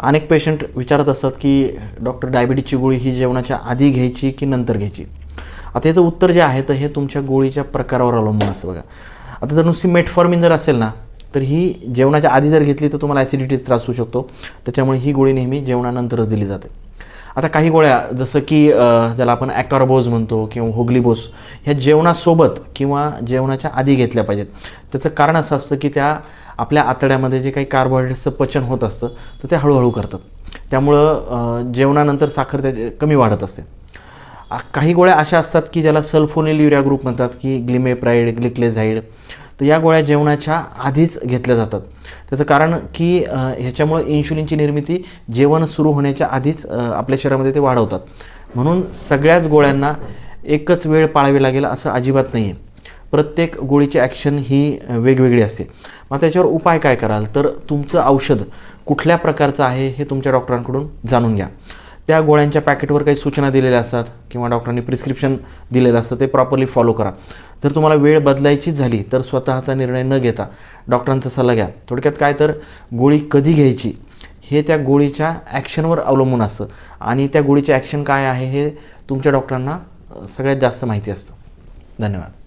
अनेक पेशंट विचारत असतात की डॉक्टर डायबिटीजची गोळी ही जेवणाच्या आधी घ्यायची की नंतर घ्यायची? आता याचं उत्तर जे आहे तर हे तुमच्या गोळीच्या प्रकारावर अवलंबून असतं बघा. आता जर नुसती मेटफॉर्मिन जर असेल ना तर ही जेवणाच्या आधी जर घेतली तर तुम्हाला ॲसिडिटीचा त्रास होऊ शकतो. त्याच्यामुळे ही गोळी नेहमी जेवणानंतरच दिली जाते. आता काही गोळ्या जसं की ज्याला आपण ॲक्टॉरबोज म्हणतो किंवा होगलीबोस ह्या जेवणासोबत किंवा जेवणाच्या आधी घेतल्या पाहिजेत. त्याचं कारण असं असतं की त्या आपल्या आतड्यामध्ये जे काही कार्बोहायड्रेट्सचं पचन होत असतं तर ते हळूहळू करतात. त्यामुळं जेवणानंतर साखर त्या कमी वाढत असते. काही गोळ्या अशा असतात की ज्याला सल्फोनिल युरिया ग्रुप म्हणतात की ग्लिमेप्राईड ग्लिक्लेझाईड तर या गोळ्या जेवणाच्या आधीच घेतल्या जातात. त्याचं कारण की ह्याच्यामुळं इन्शुलिनची निर्मिती जेवण सुरू होण्याच्या आधीच आपल्या शरीरामध्ये ते वाढवतात. म्हणून सगळ्याच गोळ्यांना एकच वेळ पाळावी लागेल असं अजिबात नाही आहे प्रत्येक गोळीची ॲक्शन ही वेगवेगळी असते. मग त्याच्यावर उपाय काय कराल? तर तुमचं औषध कुठल्या प्रकारचं आहे हे तुमच्या डॉक्टरांकडून जाणून घ्या. त्या गोळ्यांच्या पॅकेटवर काही सूचना दिलेल्या असतात किंवा डॉक्टरांनी प्रिस्क्रिप्शन दिलेलं असतं ते प्रॉपरली फॉलो करा. जर तुम्हाला वेळ बदलायचीच झाली तर स्वतःचा निर्णय न घेता डॉक्टरांचा सल्ला घ्या. थोडक्यात काय तर गोळी कधी घ्यायची? हे त्या गोळीच्या ॲक्शनवर अवलंबून असतं. आणि त्या गोळीचे ॲक्शन काय आहे हे तुमच्या डॉक्टरांना सगळ्यात जास्त माहिती असतं. धन्यवाद.